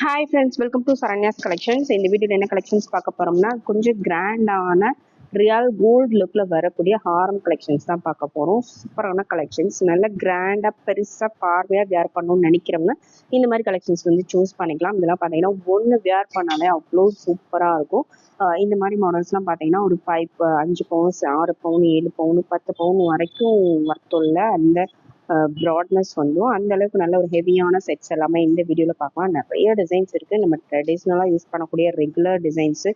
Hi friends welcome to Saranya's collections இந்த வீடியோவில் என்ன கலெக்ஷன்ஸ் பார்க்க போகிறோம்னா கொஞ்சம் கிராண்டான ரியல் கோல்டு லுக்கில் வரக்கூடிய ஹாரம் கலெக்ஷன்ஸ் தான் பார்க்க போகிறோம் சூப்பரான கலெக்ஷன்ஸ் நல்ல கிராண்டாக பெருசாக பார்வையாக வேர் பண்ணணும்னு நினைக்கிறோம்னா இந்த மாதிரி கலெக்ஷன்ஸ் வந்து சூஸ் பண்ணிக்கலாம். இதெல்லாம் பார்த்தீங்கன்னா ஒன்று வேர் பண்ணாலே அவ்வளோ சூப்பராக இருக்கும். இந்த மாதிரி மாடல்ஸ்லாம் பார்த்தீங்கன்னா ஒரு ஃபைவ் அஞ்சு பவுன்ஸ் ஆறு பவுன் ஏழு பவுன் பத்து பவுன் வரைக்கும் வரத்துள்ள அந்த ப்ராட்னஸ் வந்தும் அந்த அளவுக்கு நல்ல ஒரு ஹெவியான செட்ஸ் எல்லாமே இந்த வீடியோவில் பார்க்கலாம். நிறைய டிசைன்ஸ் இருக்குது நம்ம ட்ரெடிஷ்னலாக யூஸ் பண்ணக்கூடிய ரெகுலர் டிசைன்ஸு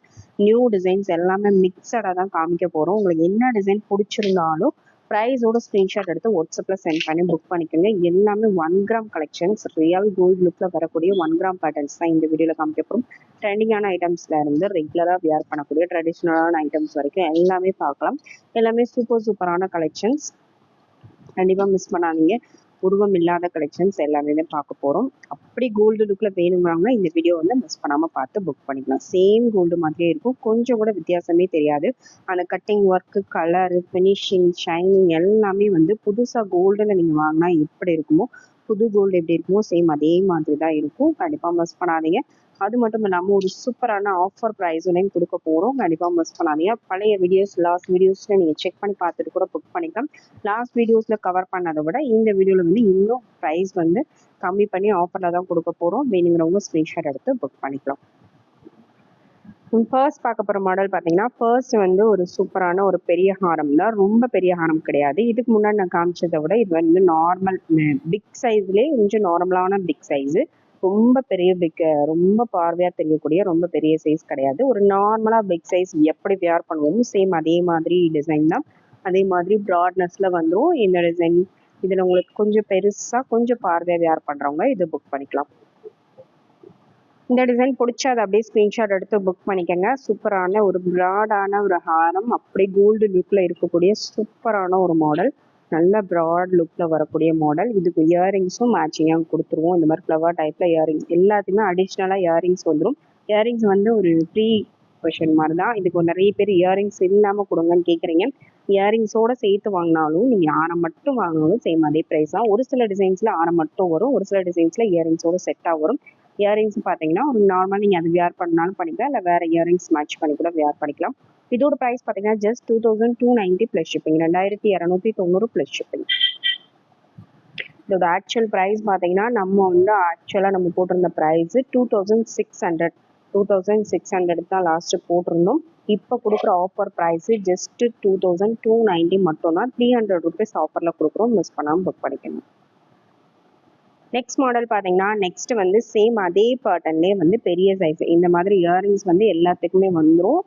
நியூ டிசைன்ஸ் எல்லாமே மிக்சடாக தான் காமிக்க போகிறோம் உங்களுக்கு என்ன டிசைன் பிடிச்சிருந்தாலும் ப்ரைஸோட ஸ்க்ரீன்ஷாட் எடுத்து வாட்ஸ்அப்பில் சென்ட் பண்ணி புக் பண்ணிக்கோங்க. எல்லாமே one gram collections real gold லுக்கில் வரக்கூடிய ஒன் கிராம் பேட்டர்ன்ஸ் தான் இந்த வீடியோவில் காமிக்க போகிறோம் ட்ரெண்டிங்கான ஐட்டம்ஸில் இருந்து ரெகுலராக வியர் பண்ணக்கூடிய ட்ரெடிஷ்னலான ஐட்டம்ஸ் வரைக்கும் எல்லாமே பார்க்கலாம். எல்லாமே சூப்பர் சூப்பரான கலெக்ஷன்ஸ் கண்டிப்பாக மிஸ் பண்ணாதீங்க. உருவம் இல்லாத கலெக்ஷன்ஸ் எல்லாமே பார்க்க போகிறோம் அப்படி கோல்டு லுக்கில் வேணுங்கிறாங்கன்னா இந்த வீடியோ வந்து மிஸ் பண்ணாமல் பார்த்து புக் பண்ணிக்கலாம். சேம் கோல்டு மாதிரியே இருக்கும். கொஞ்சம் கூட வித்தியாசமே தெரியாது. அந்த cutting work colour finishing shining எல்லாமே வந்து புதுசாக கோல்டில் நீங்கள் வாங்கினா எப்படி இருக்குமோ புது கோல்டு எப்படி இருக்குமோ சேம் அதே மாதிரி தான் இருக்கும். கண்டிப்பாக மிஸ் பண்ணாதீங்க. அது மட்டும் இல்லாமல் ஒரு சூப்பரான ஆஃபர் ப்ரைஸுலையும் கொடுக்க போகிறோம் கண்டிப்பாக மிஸ் பண்ணாதீங்க. பழைய வீடியோஸ் லாஸ்ட் வீடியோஸில் நீங்கள் செக் பண்ணி பார்த்துட்டு கூட புக் பண்ணிக்கலாம். லாஸ்ட் வீடியோஸில் கவர் பண்ணதை விட இந்த வீடியோவில் வந்து இன்னும் ப்ரைஸ் வந்து கம்மி பண்ணி ஆஃபரில் தான் கொடுக்க போகிறோம் வேணுங்கிறவங்க ஸ்க்ரீன்ஷாட் எடுத்து புக் பண்ணிக்கலாம். ஃபர்ஸ்ட் பார்க்க போகிற மாடல் பார்த்தீங்கன்னா ஃபர்ஸ்ட் வந்து ஒரு சூப்பரான ஒரு பெரிய ஹாரம் தான். ரொம்ப பெரிய ஹாரம் கிடையாது. இதுக்கு முன்னாடி நான் காமிச்சதை விட இது வந்து நார்மல் பிக் சைஸ்லேயே கொஞ்சம் நார்மலான பிக் சைஸு ரொம்ப பெரிய பிக் ரொம்ப பார்வையாக தெரியக்கூடிய ரொம்ப பெரிய சைஸ் கிடையாது. ஒரு நார்மலாக பிக் சைஸ் எப்படி வியர் பண்ணுவோமோ சேம் அதே மாதிரி டிசைன் தான். அதே மாதிரி ப்ராட்னஸில் வந்துடும் இந்த டிசைன் இதில் உங்களுக்கு கொஞ்சம் பெருசாக கொஞ்சம் பார்வையாக வியர் பண்ணுறவங்க இது புக் பண்ணிக்கலாம். இந்த டிசைன் பிடிச்சா அதை அப்படியே ஸ்க்ரீன்ஷாட் எடுத்து புக் பண்ணிக்கோங்க. சூப்பரான ஒரு ப்ராடான ஒரு ஹாரம் அப்படி கோல்டு லுக்கில் இருக்கக்கூடிய சூப்பரான ஒரு மாடல் நல்ல ப்ராட் லுக்கில் வரக்கூடிய மாடல் இதுக்கு இயரிங்ஸும் மேட்சிங்காக கொடுத்துருவோம். இந்த மாதிரி ஃப்ளவர் டைப்பில் இயரிங்ஸ் எல்லாத்தையுமே அடிஷ்னலாக இயரிங்ஸ் வந்துடும் இயரிங்ஸ் வந்து ஒரு ஃப்ரீ கொஷன் மாதிரி தான் இதுக்கு நிறைய பேர் இயரிங்ஸ் இல்லாமல் கொடுங்கன்னு கேட்குறீங்க இயரிங்ஸோட சேர்த்து வாங்கினாலும் நீங்கள் ஆரம் மட்டும் வாங்கினாலும் சேம் அதே ப்ரைஸ் தான். ஒரு சில டிசைன்ஸில் ஆரம் மட்டும் வரும். ஒரு சில டிசைன்ஸில் இயரிங்ஸோட செட்டாக வரும். இயரிங்ஸ் பார்த்தீங்கன்னா ஒரு நார்மல் நீங்கள் அது வியர் பண்ணாலும் பண்ணிக்கலாம். இல்லை வேறு இயரிங்ஸ் மேட்ச் பண்ணி கூட வியர் பண்ணிக்கலாம். இதோட ப்ரைஸ் பார்த்தீங்கன்னா just two thousand two ninety plus shipping ரெண்டாயிரத்தி இரநூத்தி தொண்ணூறு ப்ளஸ் ஷிப்பிங் இதோட ஆக்சுவல் ப்ரைஸ் பார்த்தீங்கன்னா நம்ம வந்து ஆக்சுவலாக நம்ம போட்டிருந்த price two thousand six hundred two thousand six hundred தான் லாஸ்ட்டு போட்டிருந்தோம். இப்போ கொடுக்குற offer price just two thousand two ninety மட்டும் தான் த்ரீ ஹண்ட்ரட் ருபீஸ் ஆஃபரில் கொடுக்குறோம். மிஸ் பண்ணாமல் புக் பண்ணிக்கணும் நெக்ஸ்ட் மாடல் பார்த்தீங்கன்னா நெக்ஸ்ட் வந்து சேம் அதே பேட்டர்ன்லேயே வந்து பெரிய சைஸ் இந்த மாதிரி இயரிங்ஸ் வந்து எல்லாத்துக்குமே வந்துடும்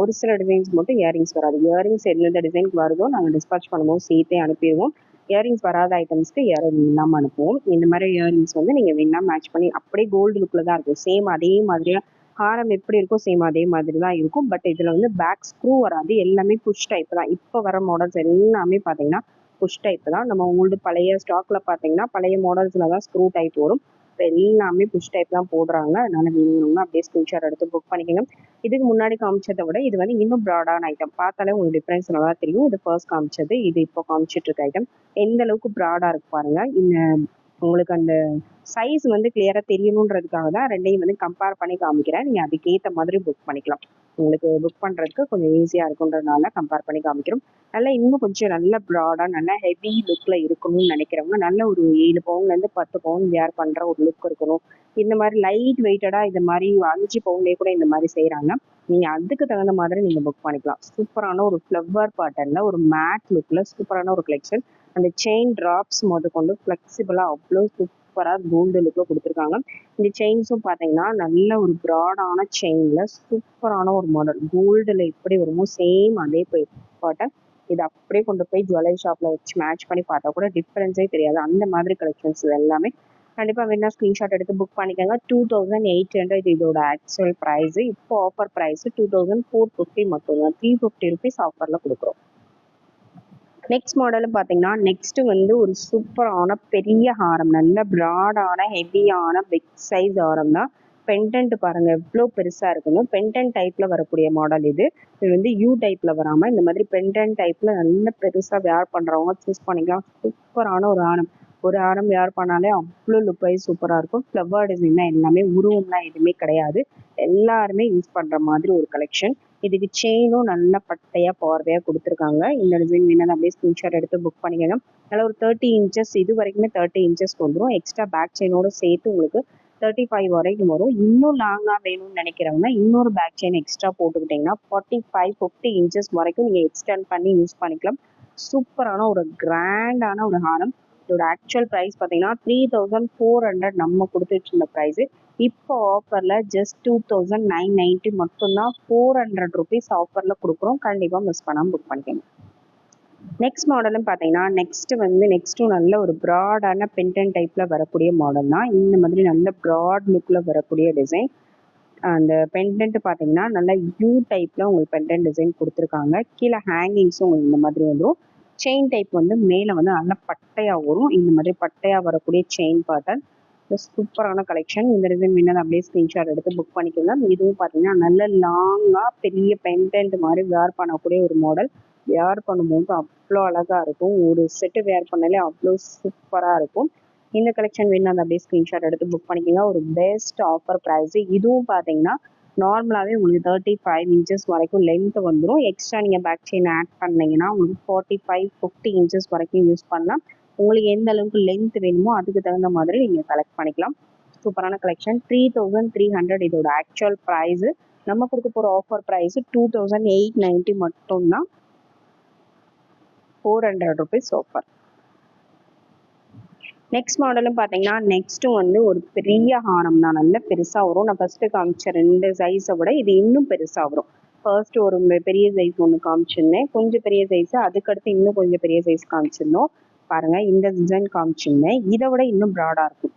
ஒரு சில டிசைன்ஸ் மட்டும் இயரிங்ஸ் வராது. இயரிங்ஸ் எந்தெந்த டிசைனுக்கு வருதோ நாங்கள் டிஸ்பேச் பண்ணுவோம் சேர்த்தே அனுப்பிடுவோம். இயரிங்ஸ் வராத ஐட்டம்ஸ்க்கு இயரிங் இல்லாமல் அனுப்புவோம். இந்த மாதிரி இயரிங்ஸ் வந்து நீங்கள் வேணால் மேட்ச் பண்ணி அப்படியே கோல்டு லுக்கில் தான் இருக்கும். சேம் அதே மாதிரியாக ஹாரம் எப்படி இருக்கும் சேம் அதே மாதிரி தான் இருக்கும். பட் இதில் வந்து பேக் ஸ்க்ரூ வராது. எல்லாமே புஷ் டைப் தான். இப்போ வர மாடல்ஸ் எல்லாமே பார்த்தீங்கன்னா புஷ் டைப் தான். நம்ம ஓல்டு பழைய ஸ்டாக்ல பார்த்தீங்கன்னா பழைய மாடல்ஸில் தான் ஸ்க்ரூ டைப் வரும். இப்போ எல்லாமே புஷ் டைப் தான் போடுறாங்க. அதனால வேணுங்க அப்படியே ஸ்க்ரீன்ஷாட் எடுத்து புக் பண்ணிக்கோங்க. இதுக்கு முன்னாடி காமிச்சதை விட இது வந்து இன்னும் ப்ராடான ஐட்டம் பார்த்தாலே உங்களுக்கு டிஃப்ரென்ஸ் நல்லா தெரியும். இது ஃபர்ஸ்ட் காமிச்சது இது இப்போ காமிச்சிட்டு இருக்க ஐட்டம் எந்த அளவுக்கு ப்ராடாக இருக்கு பாருங்க. இந்த உங்களுக்கு அந்த சைஸ் வந்து கிளியராக தெரியணுன்றதுக்காக தான் ரெண்டையும் வந்து கம்பேர் பண்ணி காமிக்கிறேன். நீங்கள் அதுக்கேற்ற மாதிரி புக் பண்ணிக்கலாம். உங்களுக்கு புக் பண்ணுறதுக்கு கொஞ்சம் ஈஸியாக இருக்குன்றதுனால கம்பேர் பண்ணி காமிக்கிறோம். நல்லா இன்னும் கொஞ்சம் நல்ல ப்ராடாக நல்ல ஹெவி லுக்கில் இருக்கணும்னு நினைக்கிறவங்க நல்ல ஒரு ஏழு பவுன்லேருந்து பத்து பவுன் வேர் பண்ணுற ஒரு லுக் இருக்கணும். இந்த மாதிரி லைட் வெயிட்டடாக இந்த மாதிரி அஞ்சு பவுன்லேயே கூட இந்த மாதிரி செய்கிறாங்க நீங்கள் அதுக்கு தகுந்த மாதிரி நீங்கள் புக் பண்ணிக்கலாம். சூப்பரான ஒரு ஃப்ளவர் பேட்டர்னில் ஒரு மேட் லுக்கில் சூப்பரான ஒரு கலெக்ஷன் அந்த செயின் ட்ராப்ஸ் முத கொண்டு ஃப்ளெக்சிபிளாக அவ்வளோ சூப்பராக கோல்டு லுக்கில் கொடுத்துருக்காங்க. இந்த செயின்ஸும் பார்த்தீங்கன்னா நல்ல ஒரு ப்ராடான செயினில் சூப்பரான ஒரு மாடல் கோல்டில் எப்படி வருமோ சேம் அதே போய் பாட்டை இது அப்படியே கொண்டு போய் ஜுவல்லரி ஷாப்பில் வச்சு மேட்ச் பண்ணி பார்த்தா கூட டிஃப்ரென்ஸே தெரியாது. அந்த மாதிரி கலெக்ஷன்ஸ் எல்லாமே. கண்டிப்பாக வேணா ஸ்க்ரீன்ஷாட் எடுத்து புக் பண்ணிக்கோங்க. டூ தௌசண்ட் எயிட் ஹண்ட்ரட் இதோட ஆக்சுவல் ப்ரைஸு இப்போ offer price two thousand four fifty மட்டும்தான். த்ரீ ஃபிஃப்டி ருபீஸ் ஆஃபரில் கொடுக்குறோம். நெக்ஸ்ட் மாடல் பார்த்தீங்கன்னா நெக்ஸ்ட் வந்து ஒரு சூப்பரான பெரிய ஹாரம் நல்ல ப்ராடான ஹெவியான பிக் சைஸ் ஹாரம் தான். பென்டென்ட் பாருங்க எவ்வளோ பெருசா இருக்குன்னு. பென்டென்ட் டைப்ல வரக்கூடிய மாடல் இது. இது வந்து யூ டைப்ல வராம இந்த மாதிரி பென்டென்ட் டைப்ல நல்ல பெருசா வேர் பண்றவங்க சூஸ் பண்ணிக்கலாம். சூப்பரான ஒரு ஆரம் ஒரு ஆரம் வேர் பண்ணாலே அவ்வளோ லுக் வைஸ் சூப்பராக இருக்கும். ஃப்ளவர் டிசைன் தான் எல்லாமே உருவம்லாம் எதுவுமே கிடையாது. எல்லாருமே யூஸ் பண்ணுற மாதிரி ஒரு கலெக்ஷன் இதுக்கு செயினும் நல்ல பட்டையாக பார்வையாக கொடுத்துருக்காங்க. இந்த டிசைன் வேணும் அப்படியே ஸ்க்ரீன்ஷாட் எடுத்து புக் பண்ணிக்கோங்க. அதில் ஒரு தேர்ட்டி இன்ச்சஸ் இது வரைக்குமே தேர்ட்டி இன்ச்சஸ் வந்துடும் எக்ஸ்ட்ரா பேக் செயினோட சேர்த்து உங்களுக்கு தேர்ட்டி ஃபைவ் வரைக்கும் வரும். இன்னும் லாங்காக வேணும்னு நினைக்கிறவங்க இன்னொரு பேக் செயின் எக்ஸ்ட்ரா போட்டுக்கிட்டிங்கன்னா ஃபார்ட்டி ஃபைவ் ஃபிஃப்டி இன்ச்சஸ் வரைக்கும் நீங்கள் எக்ஸ்டெண்ட் பண்ணி யூஸ் பண்ணிக்கலாம். சூப்பரான ஒரு கிராண்டான ஒரு ஹாரம். இதோட ஆக்சுவல் ப்ரைஸ் பார்த்தீங்கன்னா த்ரீ தௌசண்ட் ஃபோர் ஹண்ட்ரட் நம்ம கொடுத்துட்டு இருந்த ப்ரைஸு இப்போ ஆஃபரில் just two thousand nine ninety மட்டும்தான் ஃபோர் ஹண்ட்ரட் ருபீஸ் ஆஃபரில் கொடுக்குறோம். கண்டிப்பாக மிஸ் பண்ணாமல் புக் பண்ணிக்கோங்க. நெக்ஸ்ட் மாடலும் பார்த்தீங்கன்னா நெக்ஸ்ட் வந்து நெக்ஸ்ட்டும் நல்ல ஒரு ப்ராடான பென்டன் டைப்பில் வரக்கூடிய மாடல் தான். இந்த மாதிரி நல்ல ப்ராட் லுக்கில் வரக்கூடிய டிசைன் அந்த பெண்டன்ட் பார்த்தீங்கன்னா நல்லா யூ டைப்பில் உங்களுக்கு பெண்டன்ட் டிசைன் கொடுத்துருக்காங்க. கீழே ஹேங்கிங்ஸும் உங்களுக்கு இந்த மாதிரி வந்துடும் செயின் டைப் வந்து மேலே வந்து நல்ல பட்டையாக வரும். இந்த மாதிரி பட்டையாக வரக்கூடிய செயின் பேட்டர்ன் சூப்பரான கலெக்ஷன் இந்த டிசைன் வேணும் அப்படியே ஸ்க்ரீன்ஷாட் எடுத்து புக் பண்ணிக்கலாம். இதுவும் பார்த்தீங்கன்னா நல்ல லாங்காக பெரிய பென்டென்ட் மாதிரி வேர் பண்ணக்கூடிய ஒரு மாடல் வேர் பண்ணும்போது அவ்வளோ அழகாக இருக்கும். ஒரு செட்டு வேர் பண்ணாலே அவ்வளோ சூப்பராக இருக்கும். இந்த கலெக்ஷன் வேணும் அந்த அப்படியே ஸ்க்ரீன்ஷாட் எடுத்து புக் பண்ணிக்கோங்க ஒரு பெஸ்ட் ஆஃபர் ப்ரைஸ் இதுவும் பார்த்தீங்கன்னா நார்மலாகவே உங்களுக்கு தேர்ட்டி ஃபைவ் இன்ச்சஸ் வரைக்கும் லென்த் வந்துடும் எக்ஸ்ட்ரா நீங்கள் பேக் செயின் ஆட் பண்ணீங்கன்னா உங்களுக்கு ஃபார்ட்டி ஃபைவ் ஃபிஃப்டி இன்ச்சஸ் வரைக்கும் யூஸ் பண்ணலாம். உங்களுக்கு எந்த அளவுக்கு லென்த் வேணுமோ அதுக்கு தகுந்த மாதிரி நீங்கள் கலெக்ட் பண்ணிக்கலாம். சூப்பரான collection three thousand three hundred இதோட ஆக்சுவல் ப்ரைஸு நம்ம கொடுக்க போகிற offer price two thousand eight ninety மட்டும்தான். Four hundred rupees offer next மாடலும் பார்த்தீங்கன்னா நெக்ஸ்ட்டும் வந்து ஒரு பெரிய ஹாரம் தான். நல்ல பெருசாக வரும். நான் ஃபஸ்ட்டு காமிச்ச ரெண்டு சைஸை விட இது இன்னும் பெருசாக வரும். ஃபர்ஸ்ட் ஒரு பெரிய சைஸ் ஒன்று காமிச்சிருந்தேன். கொஞ்சம் பெரிய சைஸ் அதுக்கடுத்து இன்னும் கொஞ்சம் பெரிய சைஸ் காமிச்சிருந்தோம். பாருங்க இந்த டிசைன் காமிச்சிருந்தேன். இதை விட இன்னும் ப்ராடாக இருக்கும்.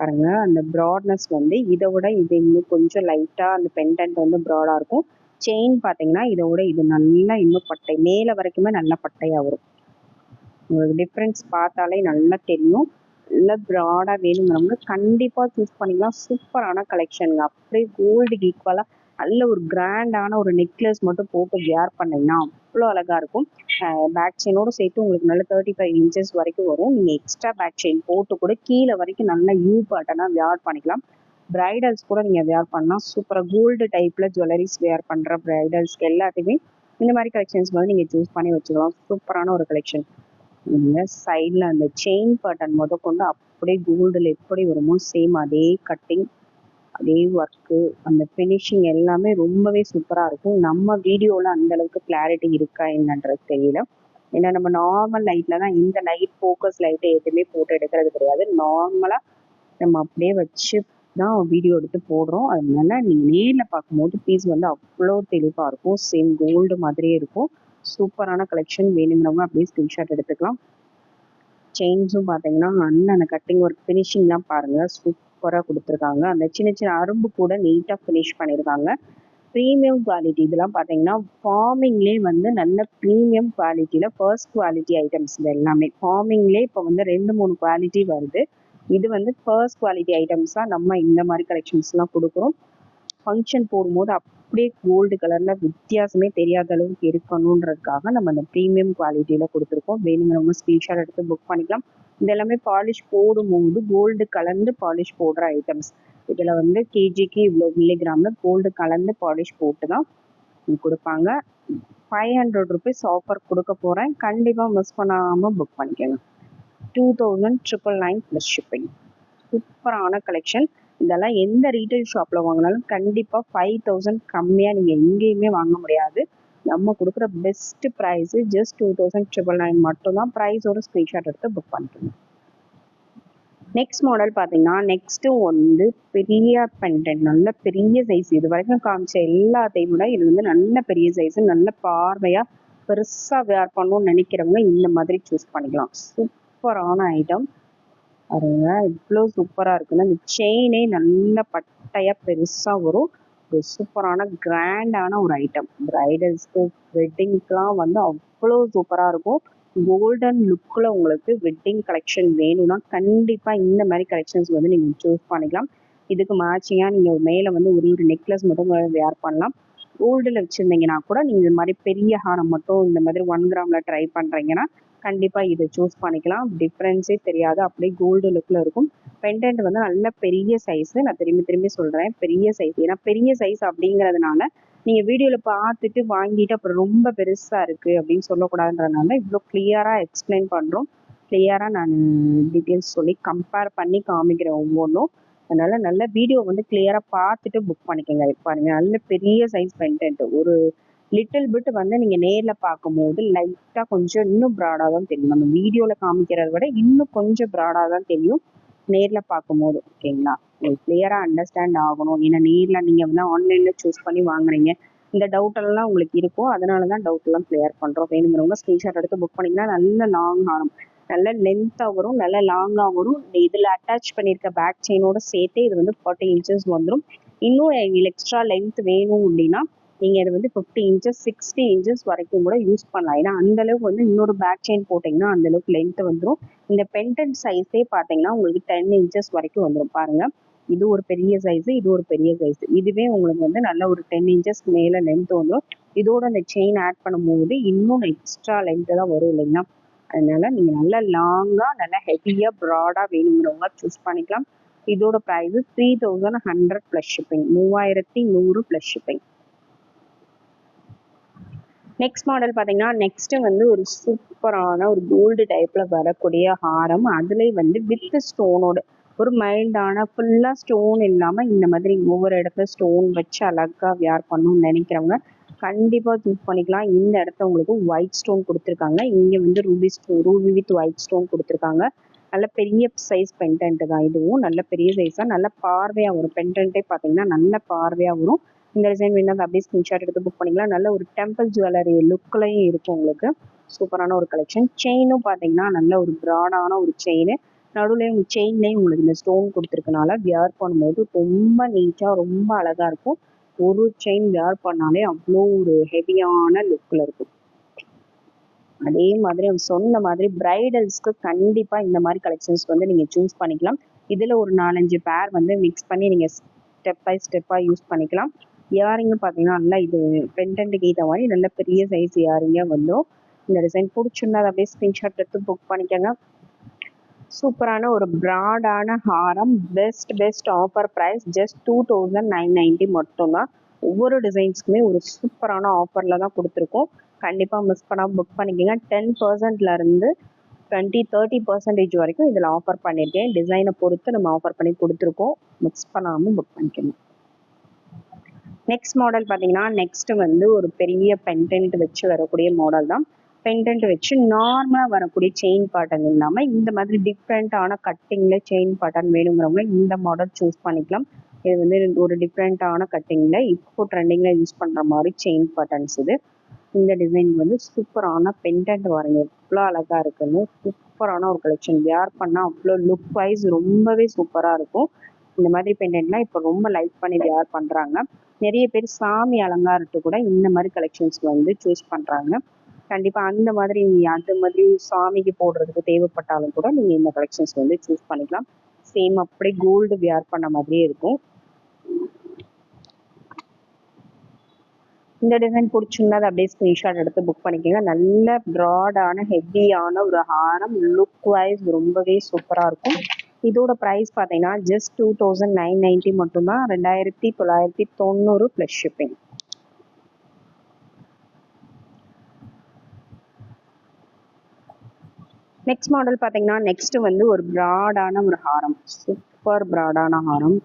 பாருங்க அந்த ப்ராட்னஸ் வந்து இதை விட இது இன்னும் கொஞ்சம் லைட்டாக அந்த பெண்டன்ட் வந்து ப்ராடாக இருக்கும். செயின் பார்த்தீங்கன்னா இதோட இது நல்லா இன்னும் பட்டை மேலே வரைக்குமே நல்ல பட்டையாக வரும். உங்களுக்கு டிஃப்ரென்ஸ் பார்த்தாலே நல்லா தெரியும். நல்ல ப்ராடாக வேணுங்கிறவங்க கண்டிப்பாக சூஸ் பண்ணிக்கலாம். சூப்பரான கலெக்ஷனுங்க அப்படியே கோல்டுக்கு ஈக்குவலாக நல்ல ஒரு கிராண்டான ஒரு நெக்லஸ் மட்டும் போட்டு வியர் பண்ணிங்கன்னா அவ்வளோ அழகாக இருக்கும். பேக் செயினோடு சேர்த்து உங்களுக்கு நல்ல தேர்ட்டி ஃபைவ் இன்ச்சஸ் வரைக்கும் வரும். நீங்கள் எக்ஸ்ட்ரா பேக் செயின் போட்டு கூட கீழே வரைக்கும் நல்லா யூ பேட்டர்னாக வியர் பண்ணிக்கலாம். பிரைடல்ஸ் கூட நீங்கள் வியர் பண்ணலாம் சூப்பராக கோல்டு டைப்பில் ஜுவல்லரிஸ் வியர் பண்ணுற பிரைடல்ஸ்க்கு எல்லாத்தையுமே இந்த மாதிரி கலெக்ஷன்ஸ் வந்து நீங்கள் சூஸ் பண்ணி வச்சுக்கலாம். சூப்பரான ஒரு கலெக்ஷன் சைடில் அந்த செயின் பட்டன் முத கொண்டு அப்படியே கோல்டில் எப்படி வருமோ சேம் அதே கட்டிங் அதே ஒர்க்கு அந்த ஃபினிஷிங் எல்லாமே ரொம்பவே சூப்பராக இருக்கும். நம்ம வீடியோவில் அந்தளவுக்கு கிளாரிட்டி இருக்கா என்னன்றது தெரியல. ஏன்னா நம்ம நார்மல் லைட்டில் தான் இந்த லைட் ஃபோக்கஸ் லைட்டு எதுவுமே போட்டு எடுக்கிறது கிடையாது. நார்மலாக நம்ம அப்படியே வச்சு தான் வீடியோ எடுத்து போடுறோம். அதனால நீங்கள் நேரில் பார்க்கும்போது பீஸ் வந்து அவ்வளோ தெளிவாக இருக்கும். சேம் கோல்டு மாதிரியே இருக்கும். சூப்பரான கலெக்ஷன் வேணுங்கிறவங்க அப்படியே ஸ்க்ரீன்ஷாட் எடுத்துக்கலாம். செயின்ஸும் பார்த்தீங்கன்னா நல்ல அந்த கட்டிங் ஒர்க் ஃபினிஷிங்லாம் பாருங்கள் சூப்பராக கொடுத்துருக்காங்க. அந்த சின்ன சின்ன அரும்பு கூட நீட்டாக ஃபினிஷ் பண்ணியிருக்காங்க ப்ரீமியம் குவாலிட்டி இதெல்லாம் பார்த்தீங்கன்னா ஃபார்மிங்லேயே வந்து நல்ல ப்ரீமியம் குவாலிட்டியில் ஃபர்ஸ்ட் குவாலிட்டி ஐட்டம்ஸ் இது எல்லாமே. ஃபார்மிங்லேயே இப்போ வந்து ரெண்டு மூணு குவாலிட்டி வருது. இது வந்து ஃபர்ஸ்ட் குவாலிட்டி ஐட்டம்ஸாக நம்ம இந்த மாதிரி கலெக்ஷன்ஸ்லாம் கொடுக்குறோம். ஃபங்க்ஷன் போடும்போது அப்படியே கோல்டு கலரில் வித்தியாசமே தெரியாத அளவுக்கு இருக்கணுன்றதுக்காக நம்ம அந்த ப்ரீமியம் குவாலிட்டியில் கொடுத்துருக்கோம். வேணுங்கிறவங்க ஸ்க்ரீன்ஷாட் எடுத்து புக் பண்ணிக்கலாம். இது எல்லாமே பாலிஷ் போடும்போது கோல்டு கலந்து பாலிஷ் போடுற ஐட்டம்ஸ் இதில் வந்து கேஜிக்கு இவ்வளோ மில்லிகிராமில் கோல்டு கலந்து பாலிஷ் போட்டு தான் கொடுப்பாங்க. ஃபைவ் ஹண்ட்ரட் ருபீஸ் ஆஃபர் கொடுக்க போகிறேன் கண்டிப்பாக மிஸ் பண்ணாமல் புக் பண்ணிக்கோங்க two thousand triple nine plus shipping சூப்பரான கலெக்ஷன் இதெல்லாம் எந்த ரீட்டைல் ஷாப்பில் வாங்கினாலும் கண்டிப்பாக ஃபைவ் தௌசண்ட் கம்மியாக நீங்கள் எங்கேயுமே வாங்க முடியாது. நம்ம கொடுக்குற best price just two thousand triple nine மட்டும்தான் ப்ரைஸோட ஸ்க்ரீன்ஷாட் எடுத்து புக் பண்ணிக்கணும். நெக்ஸ்ட் மாடல் பார்த்தீங்கன்னா நெக்ஸ்ட்டு வந்து பெரிய பென்டென்ட் நல்ல பெரிய சைஸ் இது வரைக்கும் காமிச்ச எல்லாத்தையும் விட இது வந்து நல்ல பெரிய சைஸ் நல்ல பார்வையாக பெருசாக வேர் பண்ணணும்னு நினைக்கிறவங்க இந்த மாதிரி சூஸ் பண்ணிக்கலாம். சூப்பர் சூப்பரான ஐட்டம் பாருங்க. இவ்வளோ சூப்பராக இருக்குன்னா இந்த செயினே நல்ல பட்டையாக பெருசாக வரும். ஒரு சூப்பரான கிராண்டான ஒரு ஐட்டம் ப்ரைடல்ஸ்க்கு வெட்டிங்க்கெலாம் வந்து அவ்வளோ சூப்பராக இருக்கும். கோல்டன் லுக்கில் உங்களுக்கு வெட்டிங் கலெக்ஷன் வேணும்னா கண்டிப்பாக இந்த மாதிரி கலெக்ஷன்ஸ் வந்து நீங்கள் சூஸ் பண்ணிக்கலாம். இதுக்கு மேட்சிங்காக நீங்கள் மேலே வந்து ஒரு ஒரு நெக்லஸ் மட்டும் வேர் பண்ணலாம். கோல்டில் வச்சுருந்தீங்கன்னா கூட நீங்கள் இந்த மாதிரி பெரிய ஹாரம் மட்டும் இந்த மாதிரி ஒன் கிராமில் ட்ரை பண்ணுறீங்கன்னா கண்டிப்பாக இதை சூஸ் பண்ணிக்கலாம். டிஃப்ரென்ஸே தெரியாது. அப்படியே கோல்டு லுக்கில் இருக்கும். பெண்டன்ட் வந்து நல்ல பெரிய சைஸு நான் திரும்பி திரும்பி சொல்கிறேன் பெரிய சைஸ் ஏன்னா பெரிய சைஸ் அப்படிங்கிறதுனால நீங்கள் வீடியோவில் பார்த்துட்டு வாங்கிட்டு அப்புறம் ரொம்ப பெருசாக இருக்குது அப்படின்னு சொல்லக்கூடாதுன்றதுனால இவ்வளோ கிளியராக எக்ஸ்பிளைன் பண்ணுறோம் கிளியராக நான் டீட்டெயில்ஸ் சொல்லி கம்பேர் பண்ணி காமிக்கிறேன் ஒவ்வொன்றும். அதனால நல்ல வீடியோ வந்து கிளியராக பார்த்துட்டு புக் பண்ணிக்கோங்க. பாருங்க நல்ல பெரிய சைஸ் பெண்டன்ட் ஒரு லிட்டில் பிட் வந்து நீங்கள் நேரில் பார்க்கும்போது லைட்டாக கொஞ்சம் இன்னும் ப்ராடாக தான் தெரியும். நம்ம வீடியோவில் காமிக்கிறத விட இன்னும் கொஞ்சம் ப்ராடாக தான் தெரியும். நேரில் பார்க்கும்போது ஓகேங்களா உங்களுக்கு கிளியராக அண்டர்ஸ்டாண்ட் ஆகணும். ஏன்னா நேரில் நீங்கள் வந்து ஆன்லைனில் சூஸ் பண்ணி வாங்குறீங்க. இந்த டவுட் எல்லாம் உங்களுக்கு இருக்கும். அதனால தான் டவுட் எல்லாம் கிளியர் பண்ணுறோம் வேணுங்கிறவங்க ஸ்க்ரீன்ஷாட் எடுத்து புக் பண்ணிங்கன்னா நல்ல லாங் ஆகும் நல்ல லென்த்தாக வரும். நல்ல லாங்காக வரும். இதில் அட்டாச் பண்ணியிருக்க பேக் செயினோட சேர்த்து இது வந்து ஃபார்ட்டி இன்ச்சஸ் வந்துடும் இன்னும் எக்ஸ்ட்ரா லென்த் வேணும் அப்படின்னா நீங்கள் இது வந்து ஃபிஃப்டி இன்ச்சஸ் சிக்ஸ்டி இன்ச்சஸ் வரைக்கும் கூட யூஸ் பண்ணலாம். ஏன்னா அந்த அளவுக்கு வந்து இன்னொரு பேக் செயின் போட்டிங்கன்னா அந்த அளவுக்கு லென்த் வந்துடும் இந்த பென்டன் சைஸே பார்த்தீங்கன்னா உங்களுக்கு டென் இன்ச்சஸ் வரைக்கும் வந்துடும் பாருங்க. இது ஒரு பெரிய சைஸு இது ஒரு பெரிய சைஸ் இதுவே உங்களுக்கு வந்து நல்ல ஒரு டென் இன்ச்சஸ் மேலே லென்த் வந்துடும் இதோட அந்த செயின் ஆட் பண்ணும்போது இன்னும் எக்ஸ்ட்ரா லென்த்து தான் வரும் இல்லைங்களா? அதனால நீங்கள் நல்லா லாங்காக நல்லா ஹெவியாக ப்ராடாக வேணுங்கிறவங்க சூஸ் பண்ணிக்கலாம். இதோட price three thousand hundred plus shipping மூவாயிரத்தி நூறு ப்ளஸ் ஷிப்பிங் நெக்ஸ்ட் மாடல் பார்த்தீங்கன்னா நெக்ஸ்ட் வந்து ஒரு சூப்பரான ஒரு கோல்டு டைப்பில் வரக்கூடிய ஹாரம். அதுலேயே வந்து வித் ஸ்டோனோட ஒரு மைல்டான ஃபுல்லாக ஸ்டோன் இல்லாமல் இந்த மாதிரி ஒவ்வொரு இடத்துல ஸ்டோன் வச்சு அழகாக வியார் பண்ணணும்னு நினைக்கிறவங்க கண்டிப்பாக சூஸ் பண்ணிக்கலாம். இந்த இடத்த உங்களுக்கு ஒயிட் ஸ்டோன் கொடுத்துருக்காங்க. இங்கே வந்து ruby stone ruby with white stone கொடுத்துருக்காங்க. நல்ல பெரிய சைஸ் பென்டென்ட் தான். இதுவும் நல்ல பெரிய சைஸாக நல்ல பார்வையாக வரும். பென்டென்ட்டே பார்த்தீங்கன்னா நல்ல பார்வையாக வரும். இந்த டிசைன் வேணும் அப்படியே ஸ்கிரீன்ஷாட் எடுத்து புக் பண்ணிக்கலாம். நல்ல ஒரு டெம்பிள் ஜுவல்லரி லுக்லையும் இருக்கும் உங்களுக்கு. சூப்பரான ஒரு கலெக்ஷன் செயினும் பார்த்தீங்கன்னா நல்ல ஒரு ப்ராடான ஒரு செயின் நடுவுலையும் செயின்லேயும் உங்களுக்கு இந்த ஸ்டோன் கொடுத்துருக்கனால வியர் பண்ணும்போது ரொம்ப நீட்டாக ரொம்ப அழகாக இருக்கும். ஒரு செயின் வியர் பண்ணாலே அவ்வளோ ஒரு ஹெவியான லுக்கில் இருக்கும். அதே மாதிரி சொன்ன மாதிரி பிரைடல்ஸ்க்கு கண்டிப்பாக இந்த மாதிரி கலெக்ஷன்ஸ் வந்து நீங்கள் சூஸ் பண்ணிக்கலாம். இதில் ஒரு நாலஞ்சு பேர் வந்து மிக்ஸ் பண்ணி நீங்கள் ஸ்டெப் பை ஸ்டெப்பாக யூஸ் பண்ணிக்கலாம். இயரிங்கு பார்த்தீங்கன்னா நல்லா இது பெண்டன்ட்டுக்கு ஏற்ற மாதிரி நல்ல பெரிய சைஸ் இயரிங்காக வந்துடும் இந்த டிசைன் பிடிச்சிருந்தா அதை அப்படியே ஸ்க்ரீன்ஷாட் எடுத்து புக் பண்ணிக்கோங்க. சூப்பரான ஒரு ப்ராடான ஹாரம். Best best offer price just two thousand nine ninety மட்டும்தான். ஒவ்வொரு டிசைன்ஸ்க்குமே ஒரு சூப்பரான ஆஃபரில் தான் கொடுத்துருக்கோம். கண்டிப்பாக மிஸ் பண்ணாமல் புக் பண்ணிக்கோங்க. டென் பர்சன்ட்லேருந்து டுவெண்ட்டி தேர்ட்டி பர்சன்டேஜ் வரைக்கும் இதில் ஆஃபர் பண்ணியிருக்கேன் டிசைனை பொறுத்து நம்ம ஆஃபர் பண்ணி கொடுத்துருக்கோம். மிஸ் பண்ணாமல் புக் பண்ணிக்கணும் நெக்ஸ்ட் மாடல் பார்த்தீங்கன்னா நெக்ஸ்ட் வந்து ஒரு பெரிய பென்டென்ட் வச்சு வரக்கூடிய மாடல் தான். பென்டென்ட் வச்சு நார்மலாக வரக்கூடிய செயின் பேட்டர்ன் இல்லாமல் இந்த மாதிரி டிஃப்ரெண்ட்டான கட்டிங்கில் செயின் பேட்டர்ன் வேணுங்கிறவங்க இந்த மாடல் சூஸ் பண்ணிக்கலாம். இது வந்து ஒரு டிஃப்ரெண்ட்டான கட்டிங்கில் இப்போ ட்ரெண்டிங்கில் யூஸ் பண்ணுற மாதிரி செயின் பேட்டர்ன்ஸ் இது. இந்த டிசைன் வந்து சூப்பரான பென்டென்ட் வரீங்க எவ்வளோ அழகாக இருக்குன்னு. சூப்பரான ஒரு கலெக்ஷன் வியர் பண்ணால் அவ்வளோ லுக் வைஸ் ரொம்பவே சூப்பராக இருக்கும். இந்த மாதிரி பெண்டென்ட்லாம் இப்போ ரொம்ப லைக் பண்ணி வியர் பண்ணுறாங்க நிறைய பேர் சாமி அலங்காரத்தை கூட இந்த மாதிரி கலெக்ஷன்ஸ் வந்து சூஸ் பண்ணுறாங்க கண்டிப்பாக அந்த மாதிரி அந்த மாதிரி சாமிக்கு போடுறதுக்கு தேவைப்பட்டாலும் கூட நீங்கள் இந்த கலெக்ஷன்ஸ் வந்து சூஸ் பண்ணிக்கலாம். சேம் அப்படியே கோல்டு வியர் பண்ண மாதிரியே இருக்கும். இந்த டிசைன் பிடிச்சிருந்தா அதை அப்படியே ஸ்க்ரீன்ஷாட் எடுத்து புக் பண்ணிக்கோங்க. நல்ல ப்ராடான ஹெவியான ஒரு ஹாரம் லுக் வைஸ் ரொம்பவே சூப்பராக இருக்கும். இதோட ப்ரைஸ் பார்த்தீங்கன்னா just two thousand nine ninety மட்டும்தான் ரெண்டாயிரத்தி தொள்ளாயிரத்தி தொண்ணூறு ப்ளஸ் ஷிப்பிங் நெக்ஸ்ட் மாடல் பார்த்தீங்கன்னா நெக்ஸ்ட் வந்து ஒரு ப்ராடான ஒரு ஹாரம். சூப்பர் ப்ராடான ஹாரம்.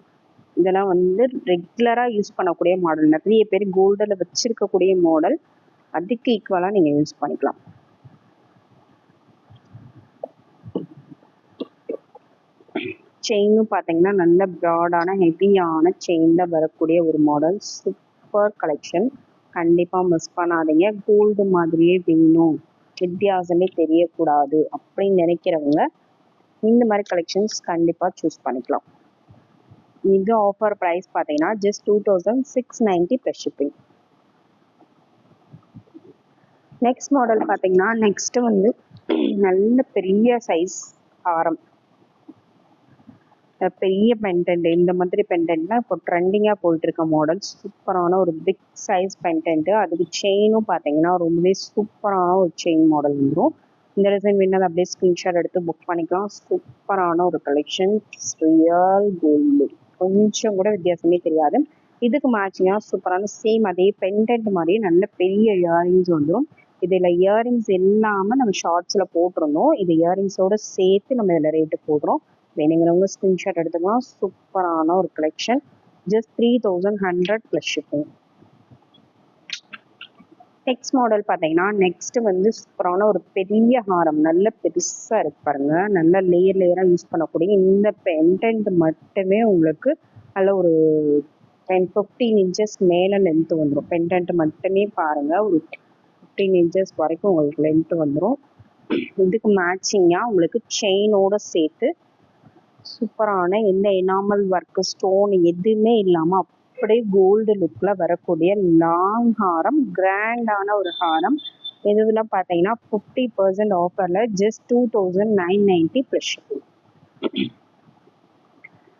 இதெல்லாம் வந்து ரெகுலராக யூஸ் பண்ணக்கூடிய மாடல் நிறைய பேர் கோல்டில் வச்சிருக்கக்கூடிய மாடல் அதுக்கு ஈக்குவலாக நீங்கள் யூஸ் பண்ணிக்கலாம். செயின் பார்த்தீங்கன்னா நல்ல ப்ராடான ஹெவியான செயினில் வரக்கூடிய ஒரு மாடல் சூப்பர் கலெக்ஷன் கண்டிப்பாக மிஸ் பண்ணாதீங்க. கோல்டு மாதிரியே வேணும். வித்தியாசமே தெரியக்கூடாது அப்படின்னு நினைக்கிறவங்க இந்த மாதிரி கலெக்ஷன்ஸ் கண்டிப்பாக சூஸ் பண்ணிக்கலாம். இது ஆஃபர் ப்ரைஸ் பார்த்தீங்கன்னா just two thousand six ninety plus shipping next model பார்த்தீங்கன்னா நெக்ஸ்ட் வந்து நல்ல பெரிய சைஸ் ஆரம். பெரிய பென்டென்ட் இந்த மாதிரி பென்டென்ட்லாம் இப்போ ட்ரெண்டிங்காக போயிட்டு இருக்க மாடல் சூப்பரான ஒரு பிக் சைஸ் பென்டென்ட் அதுக்கு செயினும் பார்த்தீங்கன்னா ரொம்பவே சூப்பரான ஒரு செயின் மாடல் வந்துடும் இந்த டிசைன் வேணால் அப்படியே ஸ்க்ரீன்ஷாட் எடுத்து புக் பண்ணிக்கலாம். சூப்பரான ஒரு கலெக்ஷன் ரியல் கோல்டு கொஞ்சம் கூட வித்தியாசமே தெரியாது. இதுக்கு மேட்சிங்காக சூப்பரான சேம் அதே பென்டென்ட் மாதிரியே நல்ல பெரிய இயரிங்ஸ் வந்துடும் இதில் இயரிங்ஸ் இல்லாமல் நம்ம ஷார்ட்ஸில் போட்டிருந்தோம். இது இயரிங்ஸோட சேர்த்து நம்ம இதில் ரேட்டு போடுறோம். வேணுங்கிறவங்க ஸ்க்ரீன்ஷாட் எடுத்துக்கலாம் சூப்பரான ஒரு collection just three thousand hundred plus shipping next model பார்த்தீங்கன்னா நெக்ஸ்ட் வந்து சூப்பரான ஒரு பெரிய ஹாரம். நல்ல பெருசாக இருக்கு பாருங்க. நல்ல லேயர் லேயராக யூஸ் பண்ணக்கூடிய இந்த பென்டென்ட் மட்டுமே உங்களுக்கு நல்ல ஒரு டென் ஃபிஃப்டீன் இன்ச்சஸ் மேலே லென்த் வந்துடும் பென்டென்ட் மட்டுமே பாருங்கள் ஒரு ஃபிஃப்டீன் இன்ச்சஸ் வரைக்கும் உங்களுக்கு லென்த் வந்துடும் இதுக்கு மேட்சிங்காக உங்களுக்கு செயினோட சேர்த்து சூப்பரான எந்த எனாமல் ஒர்க்கு ஸ்டோன் எதுவுமே இல்லாமல் அப்படியே கோல்டு லுக்கில் வரக்கூடிய லாங் ஹாரம் கிராண்டான ஒரு ஹாரம். இதுலாம் பார்த்தீங்கன்னா ஃபிஃப்டி பர்சன்ட் ஆஃபரில் just two thousand nine ninety plus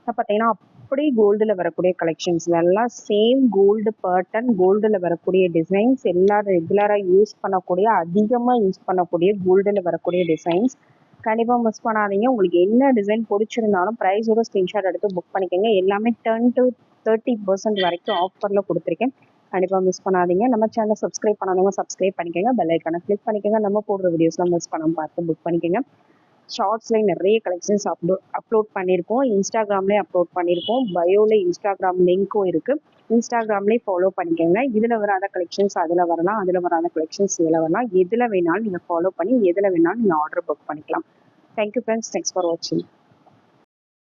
பார்த்தீங்கன்னா அப்படியே கோல்டில் வரக்கூடிய கலெக்ஷன்ஸ் எல்லாம் சேம் கோல்டு பேட்டர்ன் கோல்டில் வரக்கூடிய டிசைன்ஸ் எல்லாரும் ரெகுலராக யூஸ் பண்ணக்கூடிய அதிகமாக யூஸ் பண்ணக்கூடிய கோல்டில் வரக்கூடிய டிசைன்ஸ் கண்டிப்பாக மிஸ் பண்ணாதீங்க. உங்களுக்கு என்ன டிசைன் பிடிச்சிருந்தாலும் ப்ரைஸோட ஸ்க்ரீன்ஷாட் எடுத்து புக் பண்ணிக்கோங்க. எல்லாமே டென் டு தேர்ட்டி பர்சன்ட் வரைக்கும் ஆஃபரில் கொடுத்துருக்கேன். கண்டிப்பாக மிஸ் பண்ணாதீங்க. நம்ம சேனலை சப்ஸ்கிரைப் பண்ணாதவங்க சப்ஸ்கிரைப் பண்ணிக்கோங்க. பெல் ஐக்கானை கிளிக் பண்ணிக்கோங்க. நம்ம போடுற வீடியோஸ்லாம் மிஸ் பண்ணாமல் பார்த்து புக் பண்ணிக்கோங்க. ஷார்ட்ஸ்லேயும் நிறைய கலெக்ஷன்ஸ் அப்லோட் அப்லோட் பண்ணியிருக்கோம். இன்ஸ்டாகிராம்லேயும் அப்லோட் பண்ணியிருக்கோம். பயோவில் இன்ஸ்டாகிராம் லிங்க்கும் இருக்குது இன்ஸ்டாகிராம்லேயே ஃபாலோ பண்ணிக்கோங்க. இதில் வராத கலெக்ஷன்ஸ் அதில் வரலாம் அதில் வராத கலெக்ஷன்ஸ் இதில் வரலாம். எதில் வேணாலும் நீங்கள் ஃபாலோ பண்ணி எதில் வேணாலும் நீங்கள் ஆர்டர் புக் பண்ணிக்கலாம். Thank you friends thanks for வாட்சிங்